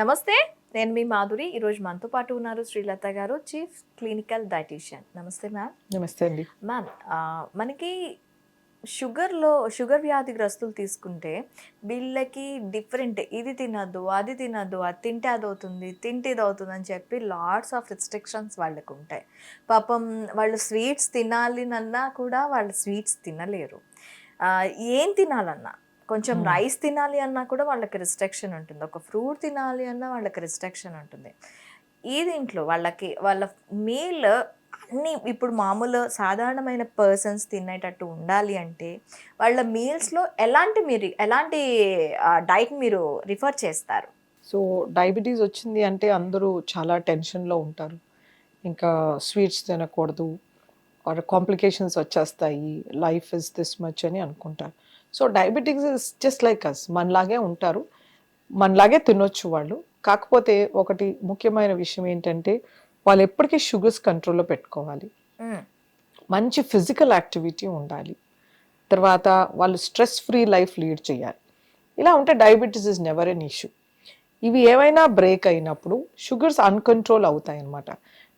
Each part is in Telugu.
నమస్తే నేను మీ మాధురి. ఈరోజు మనతో పాటు ఉన్నారు శ్రీలత గారు చీఫ్ క్లినికల్ డైటీషియన్. నమస్తే మ్యామ్. నమస్తే అండి. మ్యామ్ మనకి షుగర్లో షుగర్ వ్యాధిగ్రస్తులు తీసుకుంటే వీళ్ళకి డిఫరెంట్ ఇది తినద్దు అది తినద్దు అది తింటే అది అవుతుంది తింటే ఇది అవుతుంది అని చెప్పి లాట్స్ ఆఫ్ రిస్ట్రిక్షన్స్ వాళ్ళకు ఉంటాయి. పాపం వాళ్ళు స్వీట్స్ తినాలినన్నా కూడా వాళ్ళు స్వీట్స్ తినలేరు. ఏం తినాలన్నా కొంచెం. రైస్ తినాలి అన్నా కూడా వాళ్ళకి రిస్ట్రిక్షన్ ఉంటుంది. ఒక ఫ్రూట్ తినాలి అన్నా వాళ్ళకి రిస్ట్రిక్షన్ ఉంటుంది. ఈ దీంట్లో వాళ్ళకి వాళ్ళ మీల్ అన్ని ఇప్పుడు మామూలు సాధారణమైన పర్సన్స్ తినేటట్టు ఉండాలి అంటే వాళ్ళ మీల్స్లో ఎలాంటి మీరు ఎలాంటి డైట్ మీరు రిఫర్ చేస్తారు? సో డయాబెటీస్ వచ్చింది అంటే అందరూ చాలా టెన్షన్లో ఉంటారు. ఇంకా స్వీట్స్ తినకూడదు. కాంప్లికేషన్స్ వచ్చేస్తాయి. లైఫ్ ఇస్ దిస్ మచ్ అని అనుకుంటారు. So diabetics is just like us మనలాగే ఉంటారు. మనలాగే తినొచ్చు వాళ్ళు. కాకపోతే ఒకటి ముఖ్యమైన విషయం ఏంటంటే వాళ్ళు ఎప్పటికీ షుగర్స్ కంట్రోల్లో పెట్టుకోవాలి. మంచి ఫిజికల్ యాక్టివిటీ ఉండాలి. తర్వాత వాళ్ళు స్ట్రెస్ ఫ్రీ లైఫ్ లీడ్ చేయాలి. ఇలా ఉంటే diabetes is never an issue ఇవి ఏమైనా బ్రేక్ అయినప్పుడు షుగర్స్ అన్కంట్రోల్ అవుతాయి అన్నమాట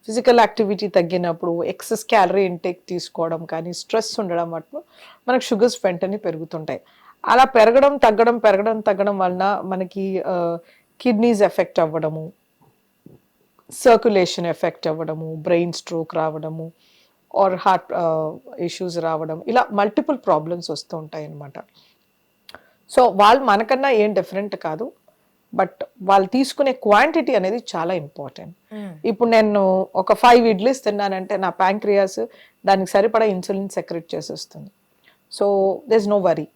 ఫిజికల్ యాక్టివిటీ తగ్గినప్పుడు ఎక్సెస్ క్యాలరీ ఇంటేక్ తీసుకోవడం కానీ స్ట్రెస్ ఉండడం అట్లు మనకు షుగర్స్ వెంటనే పెరుగుతుంటాయి. అలా పెరగడం తగ్గడం పెరగడం తగ్గడం వలన మనకి కిడ్నీస్ ఎఫెక్ట్ అవ్వడము సర్క్యులేషన్ ఎఫెక్ట్ అవ్వడము బ్రెయిన్ స్ట్రోక్ రావడము ఆర్ హార్ట్ ఇష్యూస్ రావడం ఇలా మల్టిపుల్ ప్రాబ్లమ్స్ వస్తూ ఉంటాయి అన్నమాట సో వాళ్ళు మనకన్నా ఏం డిఫరెంట్ కాదు. బట్ వాళ్ళు తీసుకునే క్వాంటిటీ అనేది చాలా ఇంపార్టెంట్. ఇప్పుడు నేను ఒక ఫైవ్ ఇడ్లీస్ తిన్నానంటే నా ప్యాంక్రియాస్ దానికి సరిపడా ఇన్సులిన్ సెక్రెట్ చేసేస్తుంది. సో దిస్ నో వరీ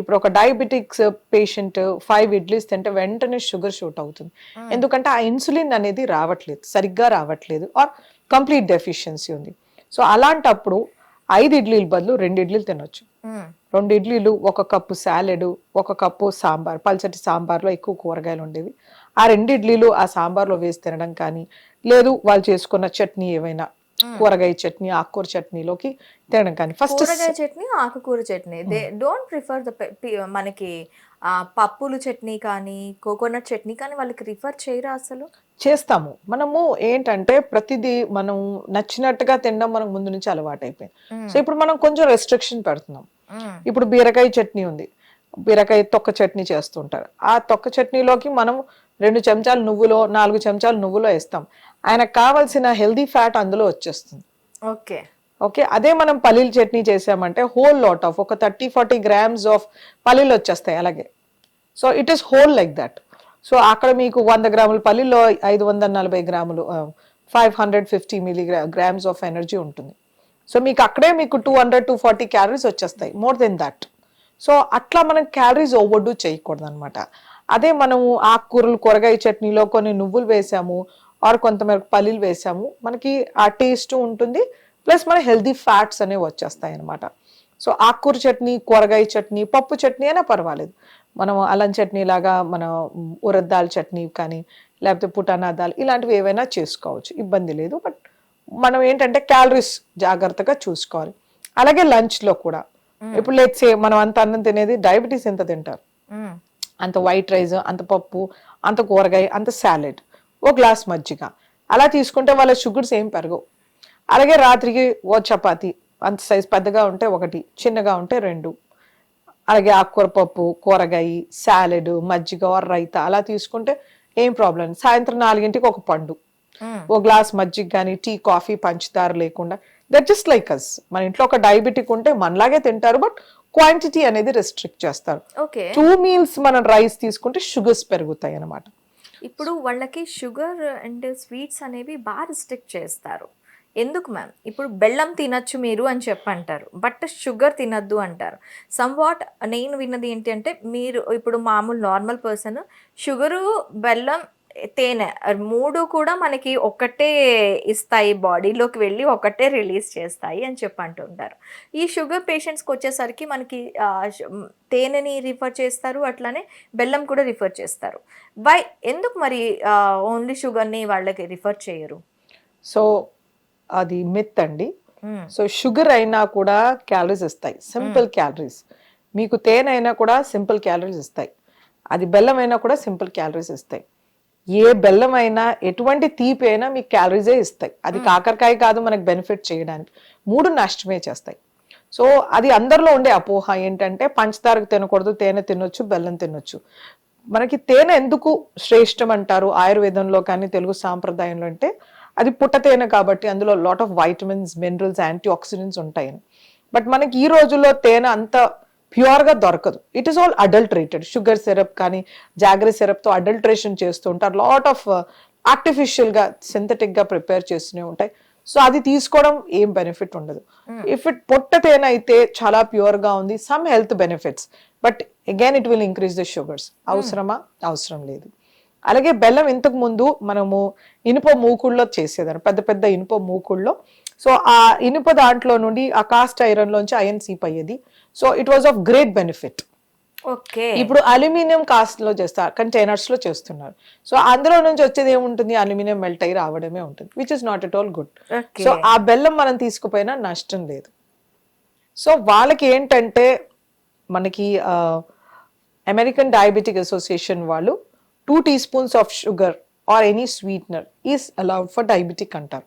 ఇప్పుడు ఒక డయాబెటిక్స్ పేషెంట్ ఫైవ్ ఇడ్లీస్ తింటే వెంటనే షుగర్ షూట్ అవుతుంది. ఎందుకంటే ఆ ఇన్సులిన్ అనేది రావట్లేదు సరిగ్గా రావట్లేదు ఆర్ కంప్లీట్ డెఫిషియన్సీ ఉంది. సో అలాంటప్పుడు ఐదు ఇడ్లీల బదులు రెండు ఇడ్లీలు తినొచ్చు. రెండు ఇడ్లీలు ఒక కప్పు సాలెడ్ ఒక కప్పు సాంబార్ పల్చటి సాంబార్లో ఎక్కువ కూరగాయలు ఉండేవి. ఆ రెండు ఇడ్లీలు ఆ సాంబార్లో వేసి తినడం కానీ లేదు వాళ్ళు చేసుకున్న చట్నీ ఏమైనా కూరగాయ చట్నీ ఆకుకూర చట్నీలోకి తినడం కానీ ఫస్ట్ కూరగాయ చట్నీ ఆకుకూర chutney. They don't prefer the మనకి పప్పులు చట్నీ కానీ కోకోనట్ చట్నీ కానీ వాళ్ళకి రిఫర్ చేయరా అసలు? చేస్తాము. మనము ఏంటంటే ప్రతిదీ మనం నచ్చినట్టుగా తినడం మనకు ముందు నుంచి అలవాటైపోయింది. సో ఇప్పుడు మనం కొంచెం రెస్ట్రిక్షన్ పెడుతున్నాం. ఇప్పుడు బీరకాయ చట్నీ ఉంది. బీరకాయ తొక్క చట్నీ చేస్తుంటారు. ఆ తొక్క చట్నీలోకి మనం రెండు చెంచాలు నువ్వులో నాలుగు చెంచాలు నువ్వులో వేస్తాం. ఆయనకు కావాల్సిన హెల్దీ ఫ్యాట్ అందులో వచ్చేస్తుంది. ఓకే. ఓకే? అదే మనం పల్లీల చట్నీ చేసామంటే హోల్ లాట్ ఆఫ్ ఒక థర్టీ ఫార్టీ గ్రామ్స్ ఆఫ్ పల్లీలు వచ్చేస్తాయి అలాగే. So it is whole like that so అక్కడ మీకు వంద గ్రాముల పల్లీలో ఐదు వందల నలభై గ్రాములు five hundred fifty milligram grams of energy ఉంటుంది. సో మీకు అక్కడే మీకు two hundred two forty calories వచ్చేస్తాయి మోర్ దెన్ దట్ సో అట్లా మనం క్యాలరీస్ ఓవర్డు చేయకూడదు అనమాట అదే మనము ఆకుకూరలు కూరగాయ చట్నీలో కొన్ని నువ్వులు వేసాము ఆర్ కొంతమేరకు పల్లీలు వేసాము మనకి ఆ టేస్ట్ ఉంటుంది. ప్లస్ మన హెల్దీ ఫ్యాట్స్ అనేవి వచ్చేస్తాయి అనమాట సో ఆకుకూర చట్నీ కూరగాయ చట్నీ పప్పు చట్నీ అయినా పర్వాలేదు. మనం అల్లం చట్నీ లాగా మన ఉరద్ దాల్ చట్నీ కానీ లేకపోతే పుటానా దాల్ ఇలాంటివి ఏవైనా చేసుకోవచ్చు. ఇబ్బంది లేదు. బట్ మనం ఏంటంటే క్యాలరీస్ జాగ్రత్తగా చూసుకోవాలి. అలాగే లంచ్లో కూడా. ఇప్పుడు లెట్స్ సే మనం అంత అన్నం తినేది డయాబెటీస్ ఎంత తింటారు? అంత వైట్ రైస్ అంత పప్పు అంత కూరగాయ అంత సాలెడ్. ఓ గ్లాస్ మజ్జిగ. అలా తీసుకుంటే వాళ్ళ షుగర్స్ ఏం పెరగవు. అలాగే రాత్రికి ఓ చపాతి. అంత సైజ్ పెద్దగా ఉంటే ఒకటి చిన్నగా ఉంటే రెండు. అలాగే ఆకుకూర పప్పు కూరగాయ సాలెడ్ మజ్జిగ రైతా అలా తీసుకుంటే ఏం ప్రాబ్లం సాయంత్రం నాలుగింటికి ఒక పండు. ఓ గ్లాస్ మజ్జిగ కానీ టీ కాఫీ పంచదార లేకుండా దట్ జస్ట్ లైక్ అస్ మన ఇంట్లో ఒక డయాబెటిక్ ఉంటే మనలాగే తింటారు బట్ క్వాంటిటీ అనేది రెస్ట్రిక్ట్ చేస్తారు. ఓకే. టూ మీల్స్ మనం రైస్ తీసుకుంటే షుగర్స్ పెరుగుతాయి అన్నమాట ఇప్పుడు వాళ్ళకి షుగర్ అండ్ స్వీట్స్ అనేవి బాగా రిస్ట్రిక్ట్ చేస్తారు. ఎందుకు మ్యామ్ ఇప్పుడు బెల్లం తినచ్చు మీరు అని చెప్పి అంటారు బట్ షుగర్ తినద్దు అంటారు. సమ్ వాట్ నేను విన్నది ఏంటి అంటే మీరు ఇప్పుడు మామూలు నార్మల్ పర్సన్ షుగరు బెల్లం తేనె మూడు కూడా మనకి ఒకటే ఇస్తాయి బాడీలోకి వెళ్ళి ఒకటే రిలీజ్ చేస్తాయి అని చెప్పి అంటుంటారు ఈ షుగర్ పేషెంట్స్కి వచ్చేసరికి మనకి తేనెని రిఫర్ చేస్తారు అట్లానే బెల్లం కూడా రిఫర్ చేస్తారు. వై ఎందుకు మరి ఓన్లీ షుగర్ని వాళ్ళకి రిఫర్ చేయరు? సో అది మిత్ అండి. సో షుగర్ అయినా కూడా క్యాలరీస్ ఇస్తాయి. సింపుల్ క్యాలరీస్ మీకు తేనె అయినా కూడా సింపుల్ క్యాలరీస్ ఇస్తాయి. అది బెల్లం అయినా కూడా సింపుల్ క్యాలరీస్ ఇస్తాయి. ఏ బెల్లం అయినా ఎటువంటి తీపి అయినా మీకు క్యాలరీసే ఇస్తాయి. అది కాకరకాయ కాదు మనకు బెనిఫిట్ చేయడానికి. మూడు నష్టమే చేస్తాయి. సో అది అందరిలో ఉండే అపోహ ఏంటంటే పంచదారకు తినకూడదు తేనె తినొచ్చు బెల్లం తినొచ్చు. మనకి తేనె ఎందుకు శ్రేష్టం అంటారు? ఆయుర్వేదంలో కానీ తెలుగు సాంప్రదాయంలో అంటే అది పుట్ట తేనె కాబట్టి అందులో lot of vitamins minerals antioxidants ఉంటాయని బట్ మనకి ఈ రోజుల్లో తేనె అంత ప్యూర్గా దొరకదు. It is all adulterated sugar syrup కానీ జాగరీ సిరప్తో అడల్టరేషన్ చేస్తూ ఉంటారు. లాట్ ఆఫ్ ఆర్టిఫిషియల్గా సింథటిక్గా ప్రిపేర్ చేస్తూనే ఉంటాయి. సో అది తీసుకోవడం ఏం బెనిఫిట్ ఉండదు. ఇఫ్ ఇట్ పొట్ట తేనె అయితే చాలా ప్యూర్గా ఉంది. Some health benefits but again it will increase the sugars అవసరమా? అవసరం లేదు. అలాగే బెల్లం ఇంతకు ముందు మనము ఇనుప మూకుళ్ళలో చేసేదాన్ని పెద్ద పెద్ద ఇనుప మూకుళ్ళలో. సో ఆ ఇనుప దాంట్లో నుండి ఆ కాస్ట్ ఐరన్ లోంచి ఐరన్ సీప్ అయ్యేది. So it was of great benefit okay. ఇప్పుడు అల్యూమినియం కాస్ట్లో చేస్తారు కంటైనర్స్లో చేస్తున్నారు. సో అందులో నుంచి వచ్చేది ఏముంటుంది? అల్యూమినియం మెల్ట్ అయ్యి రావడమే ఉంటుంది which is not at all good so ఆ బెల్లం మనం తీసుకుపోయినా నష్టం లేదు. సో వాళ్ళకి ఏంటంటే మనకి అమెరికన్ డయాబెటిక్ అసోసియేషన్ వాళ్ళు two teaspoons of sugar or any sweetener is allowed for diabetic అంటారు.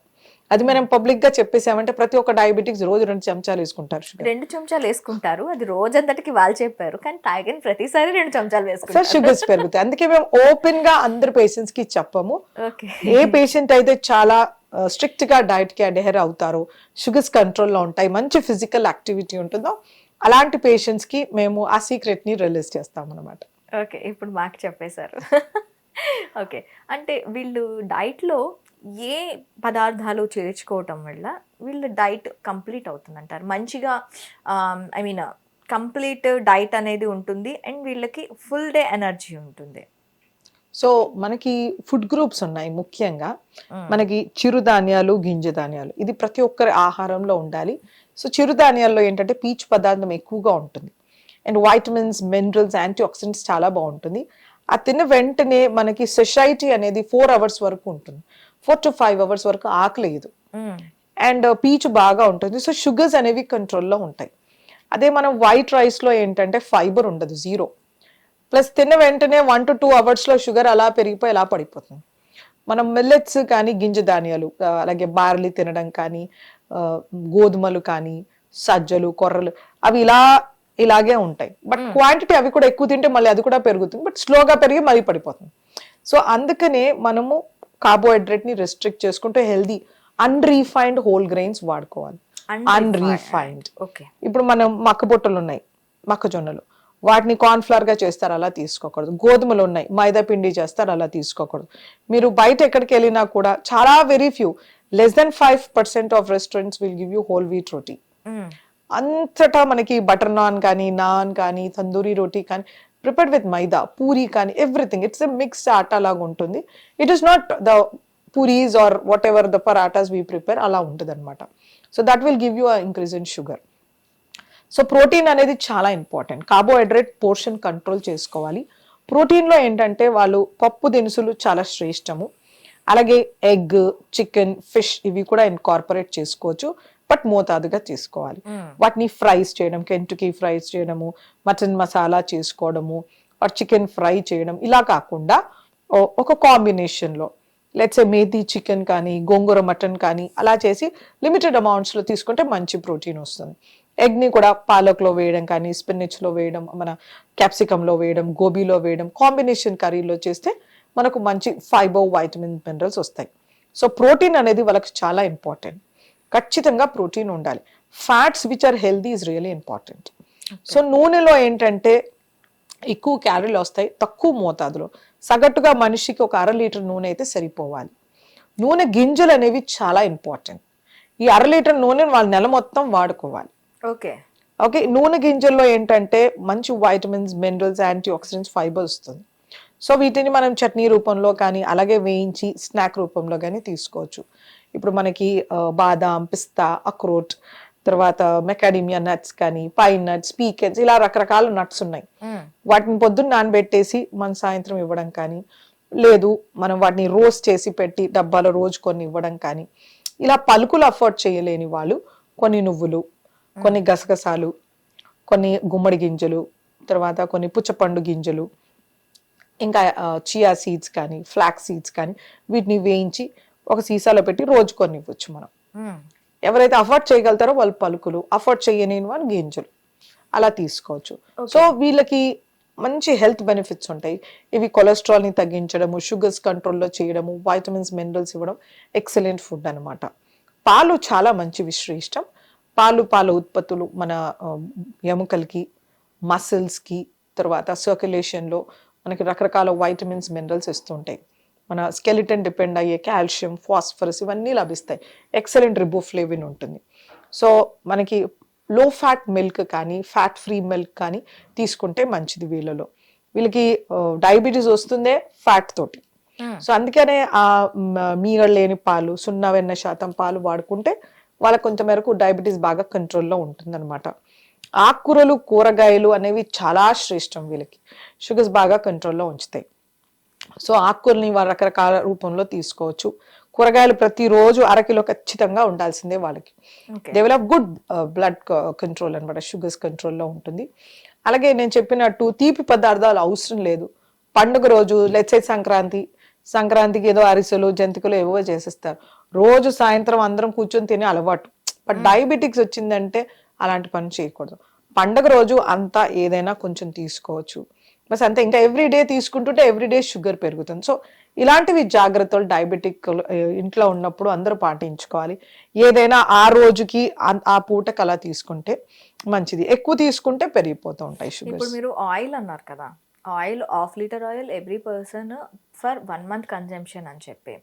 అది మనం పబ్లిక్గా చెప్పేసామంటే ప్రతి ఒక్క డయాబెటిక్స్ రోజు రెండు చెంచాలు వేసుకుంటారు షుగర్ రెండు చెంచాలు వేసుకుంటారు. అది రోజంతటికి వాళ్ళు చెప్పారు. కానీ తాగిన ప్రతిసారి రెండు చెంచాలు సార్ వేసుకుంటారు షుగర్స్ పెరుగుతాయి. అందుకే మేము ఓపెన్గా అందరు పేషెంట్స్కి చెప్పము. ఓకే. ఏ పేషెంట్ అయితే చాలా స్ట్రిక్ట్గా డైట్కి అడెహర్ అవుతారో షుగర్స్ కంట్రోల్లో ఉంటాయి మంచి ఫిజికల్ యాక్టివిటీ ఉంటుందో అలాంటి పేషెంట్స్కి మేము ఆ సీక్రెట్ని రిలీజ్ చేస్తాం అనమాట ఓకే ఇప్పుడు మాకు చెప్పేశారు. ఓకే అంటే వీళ్ళు డైట్లో ఏ పదార్థాలు చేర్చుకోవటం వల్ల వీళ్ళ డైట్ కంప్లీట్ అవుతుందంటారు? మంచిగా ఐ మీన్ కంప్లీట్ డైట్ అనేది ఉంటుంది అండ్ వీళ్ళకి ఫుల్ డే ఎనర్జీ ఉంటుంది. సో మనకి ఫుడ్ గ్రూప్స్ ఉన్నాయి ముఖ్యంగా. మనకి చిరుధాన్యాలు గింజ ధాన్యాలు ఇది ప్రతి ఒక్కరి ఆహారంలో ఉండాలి. సో చిరుధాన్యాల్లో ఏంటంటే పీచు పదార్థం ఎక్కువగా ఉంటుంది. And vitamins minerals antioxidants చాలా బాగుంటుంది. ఆ తిన్న వెంటనే మనకి సొసైటీ అనేది ఫోర్ అవర్స్ వరకు ఉంటుంది. ఫోర్ టు ఫైవ్ అవర్స్ వరకు ఆకలేదు. అండ్ పీచు బాగా ఉంటుంది. సో షుగర్స్ అనేవి కంట్రోల్లో ఉంటాయి. అదే మనం వైట్ రైస్లో ఏంటంటే ఫైబర్ ఉండదు జీరో ప్లస్ తిన్న వెంటనే వన్ టు టూ అవర్స్లో షుగర్ అలా పెరిగిపోయి అలా పడిపోతుంది. మనం మిల్లెట్స్ కానీ గింజ ధాన్యాలు ఆ, అలాగే బార్లీ తినడం కానీ ఆ, గోధుమలు కానీ సజ్జలు కొర్రలు అవి ఇలా ఇలాగే ఉంటాయి. బట్ క్వాంటిటీ అవి కూడా ఎక్కువ తింటే మళ్ళీ అది కూడా పెరుగుతుంది. బట్ స్లోగా పెరిగి మళ్ళీ పడిపోతుంది. సో అందుకనే మనము కార్బోహైడ్రేట్ని రెస్ట్రిక్ట్ చేసుకుంటూ హెల్దీ అన్రీఫైన్డ్ హోల్ గ్రెయిన్స్ వాడుకోవాలి. అన్రీఫైన్డ్ ఓకే ఇప్పుడు మనం మక్కబొట్టలు ఉన్నాయి మొక్కజొన్నలు వాటిని కార్న్ఫ్లవర్గా చేస్తారు అలా తీసుకోకూడదు. గోధుమలు ఉన్నాయి మైదా పిండి చేస్తారు అలా తీసుకోకూడదు. మీరు బయట ఎక్కడికి వెళ్ళినా కూడా చాలా very few less than five percent of restaurants will give you whole wheat roti. అంతటా మనకి బటర్ నాన్ కానీ నాన్ కానీ తందూరి రోటీ కానీ ప్రిపేర్డ్ విత్ మైదా పూరి కానీ everything. It's a mixed atta లాగా ఉంటుంది. It is not the puris or whatever the parathas we prepare అలా ఉంటుంది అనమాట so that will give you increase in sugar so protein అనేది చాలా ఇంపార్టెంట్ కార్బోహైడ్రేట్ పోర్షన్ కంట్రోల్ చేసుకోవాలి. ప్రోటీన్లో ఏంటంటే వాళ్ళు పప్పు దినుసులు చాలా శ్రేష్టము. అలాగే ఎగ్ చికెన్ ఫిష్ ఇవి కూడా ఇన్కార్పొరేట్ చేసుకోవచ్చు. బట్ మోతాదుగా తీసుకోవాలి వాటిని ఫ్రైస్ చేయడం కెంటుకీ ఫ్రైస్ చేయడము మటన్ మసాలా చేసుకోవడము ఆర్ చికెన్ ఫ్రై చేయడం ఇలా కాకుండా ఒక కాంబినేషన్లో లెట్స్ మేతి చికెన్ కానీ గోంగూర మటన్ కానీ అలా చేసి లిమిటెడ్ అమౌంట్స్లో తీసుకుంటే మంచి ప్రోటీన్ వస్తుంది. ఎగ్ని కూడా పాలక్లో వేయడం కానీ స్పినిచ్లో వేయడం మన క్యాప్సికంలో వేయడం గోబీలో వేయడం కాంబినేషన్ కర్రీలో చేస్తే మనకు మంచి ఫైబర్ వైటమిన్ మినరల్స్ వస్తాయి. సో ప్రోటీన్ అనేది వాళ్ళకి చాలా ఇంపార్టెంట్. ఖచ్చితంగా ప్రోటీన్ ఉండాలి. Fats which are healthy is really important so నూనెలో ఏంటంటే ఎక్కువ క్యాలరీలు వస్తాయి తక్కువ మోతాదులో. సగటుగా మనిషికి ఒక అర లీటర్ నూనె అయితే సరిపోవాలి. నూనె గింజలు అనేవి చాలా ఇంపార్టెంట్ ఈ అర లీటర్ నూనెను వాళ్ళు నెల మొత్తం వాడుకోవాలి. ఓకే ఓకే నూనె గింజల్లో ఏంటంటే మంచి vitamins minerals antioxidants fibre వస్తుంది. సో వీటిని మనం చట్నీ రూపంలో కానీ అలాగే వేయించి స్నాక్ రూపంలో కానీ తీసుకోవచ్చు. ఇప్పుడు మనకి బాదాం పిస్తా అక్రోట్ తర్వాత మెకాడిమియా నట్స్ కానీ పైన్ నట్స్ పీకెట్స్ ఇలా రకరకాల నట్స్ ఉన్నాయి. వాటిని పొద్దున్న నానబెట్టేసి మన సాయంత్రం ఇవ్వడం కానీ లేదు మనం వాటిని రోస్ట్ చేసి పెట్టి డబ్బాలో రోజు కొన్ని ఇవ్వడం కానీ ఇలా పలుకులు అఫోర్డ్ చేయలేని వాళ్ళు కొన్ని నువ్వులు కొన్ని గసగసాలు కొన్ని గుమ్మడి గింజలు తర్వాత కొన్ని పుచ్చపండు గింజలు ఇంకా చియా సీడ్స్ కానీ ఫ్లాక్ సీడ్స్ కానీ వీటిని వేయించి ఒక సీసాలో పెట్టి రోజు కొన్ని ఇవ్వచ్చు మనం. ఎవరైతే అఫోర్డ్ చేయగలుగుతారో వాళ్ళు పలుకులు అఫోర్డ్ చేయని వాళ్ళు గింజలు. అలా తీసుకోవచ్చు. సో వీళ్ళకి మంచి హెల్త్ బెనిఫిట్స్ ఉంటాయి. ఇవి కొలెస్ట్రాల్ని తగ్గించడము షుగర్స్ కంట్రోల్లో చేయడము వైటమిన్స్ మినరల్స్ ఇవ్వడం ఎక్సలెంట్ ఫుడ్ అన్నమాట. పాలు చాలా మంచి విశ్రేష్టం పాలు పాల ఉత్పత్తులు మన ఎముకలకి మసిల్స్కి తర్వాత సర్క్యులేషన్లో మనకి రకరకాల వైటమిన్స్ మినరల్స్ ఇస్తుంటాయి. మన స్కెలిటన్ డిపెండ్ అయ్యే కాల్షియం ఫాస్ఫరస్ ఇవన్నీ లభిస్తాయి. ఎక్సలెంట్ రిబోఫ్లేవిన్ ఉంటుంది. సో మనకి లో ఫ్యాట్ మిల్క్ కానీ ఫ్యాట్ ఫ్రీ మిల్క్ కానీ తీసుకుంటే మంచిది వీళ్ళలో. వీళ్ళకి డయాబెటీస్ వస్తుందే ఫ్యాట్ తోటి. సో అందుకనే ఆ మీగడ లేని పాలు సున్నా వెన్న శాతం పాలు వాడుకుంటే వాళ్ళకి కొంత మేరకు డయాబెటీస్ బాగా కంట్రోల్లో ఉంటుందన్నమాట. ఆకుకూరలు కూరగాయలు అనేవి చాలా శ్రేష్టం వీళ్ళకి. షుగర్స్ బాగా కంట్రోల్లో ఉంచుతాయి. సో ఆకుకూరని వాళ్ళ రకరకాల రూపంలో తీసుకోవచ్చు. కూరగాయలు ప్రతిరోజు అరకిలో ఖచ్చితంగా ఉండాల్సిందే వాళ్ళకి. డెవలప్ గుడ్ బ్లడ్ కంట్రోల్ అనమాట షుగర్స్ కంట్రోల్లో ఉంటుంది. అలాగే నేను చెప్పినట్టు తీపి పదార్థాలు అవసరం లేదు. పండుగ రోజు లెచ్చే సంక్రాంతి సంక్రాంతికి ఏదో అరిసెలు జంతికలు ఏవో చేసేస్తారు. రోజు సాయంత్రం అందరం కూర్చొని తినే అలవాటు. బట్ డయాబెటిక్స్ వచ్చిందంటే అలాంటి పని చేయకూడదు. పండగ రోజు అంతా ఏదైనా కొంచెం తీసుకోవచ్చు. బస్ అంతే ఇంకా ఎవ్రీ డే తీసుకుంటుంటే ఎవ్రీ డే షుగర్ పెరుగుతుంది. సో ఇలాంటివి జాగ్రత్తలు డయాబెటిక్ ఇంట్లో ఉన్నప్పుడు అందరూ పాటించుకోవాలి. ఏదైనా ఆ రోజుకి ఆ- పూటకి అలా తీసుకుంటే మంచిది. ఎక్కువ తీసుకుంటే పెరిగిపోతూ ఉంటాయి ఇప్పుడు షుగర్స్ మీరు ఆయిల్ అన్నారు కదా oil half litre oil every person for one month consumption అని చెప్పి.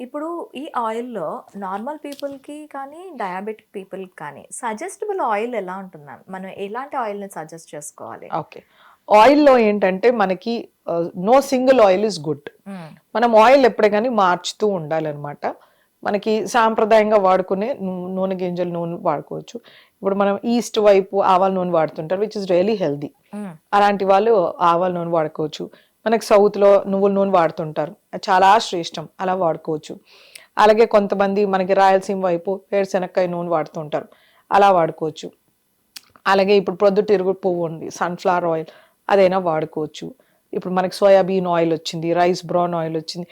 ఇప్పుడు ఈ ఆయిల్లో నార్మల్ పీపుల్కి కానీ డయాబెటిక్ పీపుల్కి కానీ సజెస్టబుల్ ఆయిల్ ఎలా ఉంటుంది మనం ఎలాంటి ఆయిల్ని సజెస్ట్ చేసుకోవాలి? ఓకే ఆయిల్లో ఏంటంటే మనకి no single oil is good. మనం ఆయిల్ ఎప్పుడే కానీ మార్చుతూ ఉండాలన్నమాట. మనకి సాంప్రదాయంగా వాడుకునే నూనె గింజల నూనె వాడుకోవచ్చు. ఇప్పుడు మనం ఈస్ట్ వైపు ఆవాల నూనె వాడుతుంటారు విచ్ ఇస్ రియలీ హెల్దీ. అలాంటి వాళ్ళు ఆవాల నూనె వాడుకోవచ్చు. మనకి సౌత్లో నువ్వుల నూనె వాడుతుంటారు. చాలా శ్రేష్టం. అలా వాడుకోవచ్చు. అలాగే కొంతమంది మనకి రాయలసీమ వైపు వేరుశెనక్కాయ నూనె వాడుతుంటారు. అలా వాడుకోవచ్చు. అలాగే ఇప్పుడు ప్రొద్దుతిరుగు పువ్వు ఉంది సన్ఫ్లవర్ ఆయిల్ అదైనా వాడుకోవచ్చు. ఇప్పుడు మనకి సోయాబీన్ ఆయిల్ వచ్చింది రైస్ బ్రౌన్ ఆయిల్ వచ్చింది.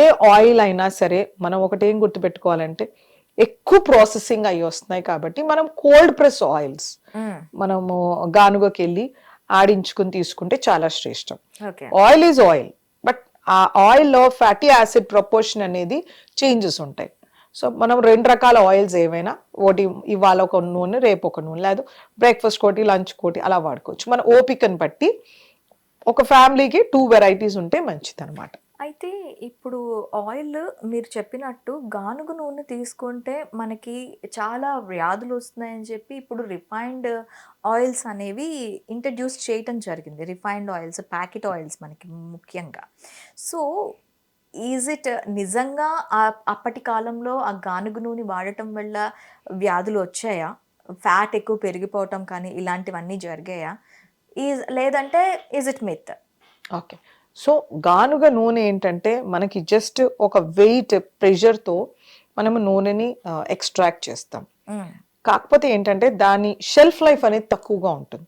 ఏ ఆయిల్ అయినా సరే మనం ఒకటి గుర్తుపెట్టుకోవాలంటే ఎక్కువ ప్రాసెసింగ్ అయ్యి వస్తున్నాయి కాబట్టి మనం కోల్డ్ ప్రెస్ ఆయిల్స్. మనము గానుగకి వెళ్ళి ఆడించుకుని తీసుకుంటే చాలా శ్రేష్టం. ఆయిల్ ఈజ్ ఆయిల్ బట్ ఆ ఆయిల్లో ఫ్యాటీ యాసిడ్ ప్రపోర్షన్ అనేది చేంజెస్ ఉంటాయి. సో మనం రెండు రకాల ఆయిల్స్ ఏవైనా ఒకటి ఇవాళ ఒక నూనె రేపు ఒక నూనె లేదు బ్రేక్ఫాస్ట్ కోటి లంచ్ కోటి అలా వాడుకోవచ్చు. మన ఓపికను బట్టి ఒక ఫ్యామిలీకి టూ వెరైటీస్ ఉంటే మంచిది అనమాట అయితే ఇప్పుడు ఆయిల్ మీరు చెప్పినట్టు గానుగ నూనె తీసుకుంటే మనకి చాలా వ్యాధులు వస్తున్నాయని చెప్పి ఇప్పుడు రిఫైన్డ్ ఆయిల్స్ అనేవి ఇంట్రడ్యూస్ చేయటం జరిగింది. రిఫైన్డ్ ఆయిల్స్ ప్యాకెట్ ఆయిల్స్ మనకి ముఖ్యంగా. సో ఈజ్ ఇట్ నిజంగా ఆ- అప్పటి కాలంలో ఆ గానుగ నూనె వాడటం వల్ల వ్యాధులు వచ్చాయా? ఫ్యాట్ ఎక్కువ పెరిగిపోవటం కానీ ఇలాంటివన్నీ జరిగాయా? ఈజ్ లేదంటే is it myth okay. So గానుగ నూనె ఏంటంటే మనకి జస్ట్ ఒక వెయిట్ ప్రెషర్తో మనము నూనెని ఎక్స్ట్రాక్ట్ చేస్తాం. కాకపోతే ఏంటంటే దాని షెల్ఫ్ లైఫ్ అనేది తక్కువగా ఉంటుంది.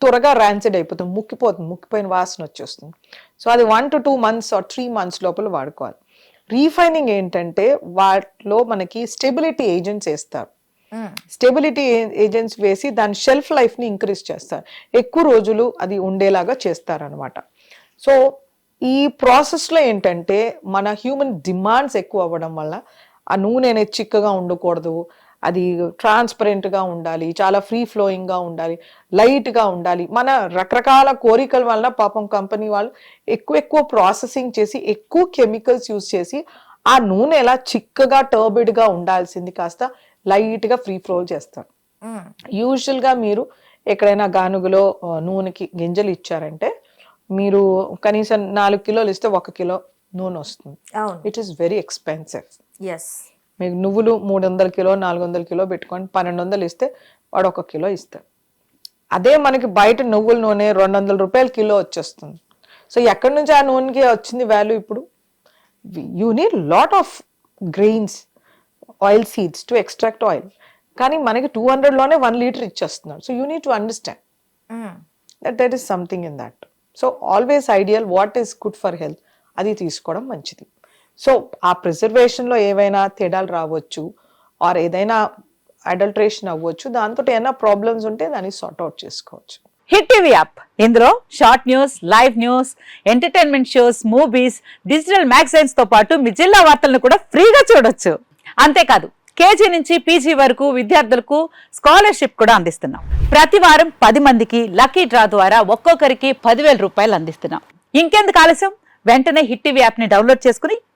త్వరగా ర్యాన్సెడ్ అయిపోతుంది ముక్కిపోతుంది ముక్కిపోయిన వాసన వచ్చేస్తుంది. సో అది one to two months or three months లోపల వాడుకోవాలి. రీఫైనింగ్ ఏంటంటే వాటిలో మనకి స్టెబిలిటీ ఏజెంట్స్ వేస్తారు. స్టెబిలిటీ ఏజెంట్స్ వేసి దాని షెల్ఫ్ లైఫ్ని ఇంక్రీజ్ చేస్తారు. ఎక్కువ రోజులు అది ఉండేలాగా చేస్తారనమాట సో ఈ ప్రాసెస్లో ఏంటంటే మన హ్యూమన్ డిమాండ్స్ ఎక్కువ అవ్వడం వల్ల ఆ నూనె అనేది చిక్కగా ఉండకూడదు అది ట్రాన్స్పరెంట్గా ఉండాలి చాలా ఫ్రీ ఫ్లోయింగ్గా ఉండాలి లైట్గా ఉండాలి. మన రకరకాల కోరికల వల్ల పాపం కంపెనీ వాళ్ళు ఎక్కువ ఎక్కువ ప్రాసెసింగ్ చేసి ఎక్కువ కెమికల్స్ యూస్ చేసి ఆ నూనె ఎలా చిక్కగా టర్బిడ్గా ఉండాల్సింది కాస్త లైట్గా ఫ్రీ ఫ్లో చేస్తారు. యూజువల్గా మీరు ఎక్కడైనా గానుగలో నూనెకి గింజలు ఇచ్చారంటే మీరు కనీసం నాలుగు కిలోలు ఇస్తే ఒక కిలో నూనె వస్తుంది. It is very expensive as మీకు నువ్వులు మూడు వందల కిలో నాలుగు వందల కిలో పెట్టుకొని పన్నెండు వందలు ఇస్తే వాడు ఒక కిలో ఇస్తాడు. అదే మనకి బయట నువ్వుల నూనె రెండు వందల రూపాయల కిలో వచ్చేస్తుంది. సో ఎక్కడి నుంచి ఆ నూనెకి వచ్చింది వాల్యూ ఇప్పుడు? You need lot of grains oil seeds to extract oil కానీ మనకి టూ హండ్రెడ్లోనే one litre ఇచ్చేస్తున్నాడు. So you need to understand that that is something in that so always ideal what is good for health అది తీసుకోవడం మంచిది. సో ఆ ప్రిజర్వేషన్లో ఏవైనా తేడాలు రావచ్చు ఆర్ ఏదైనా అడల్ట్రేషన్ అవ్వచ్చు దాంతో ఏమైనా ప్రాబ్లమ్స్ ఉంటే దాన్ని సార్ట్అవుట్ చేసుకోవచ్చు. హిట్ టీవీ యాప్ ఇందులో short news live news entertainment shows movies digital మ్యాగజైన్స్తో పాటు మీ జిల్లా వార్తలను కూడా ఫ్రీగా చూడొచ్చు. అంతేకాదు కేజీ నుంచి పీజీ వరకు విద్యార్థులకు స్కాలర్షిప్ కూడా అందిస్తున్నాం. ప్రతి వారం పది మందికి లక్కీ డ్రా ద్వారా ఒక్కొక్కరికి పదివేల రూపాయలు అందిస్తున్నాం. ఇంకెందుకు ఆలస్యం? వెంటనే హిట్ టీవీ యాప్ని డౌన్లోడ్ చేసుకుని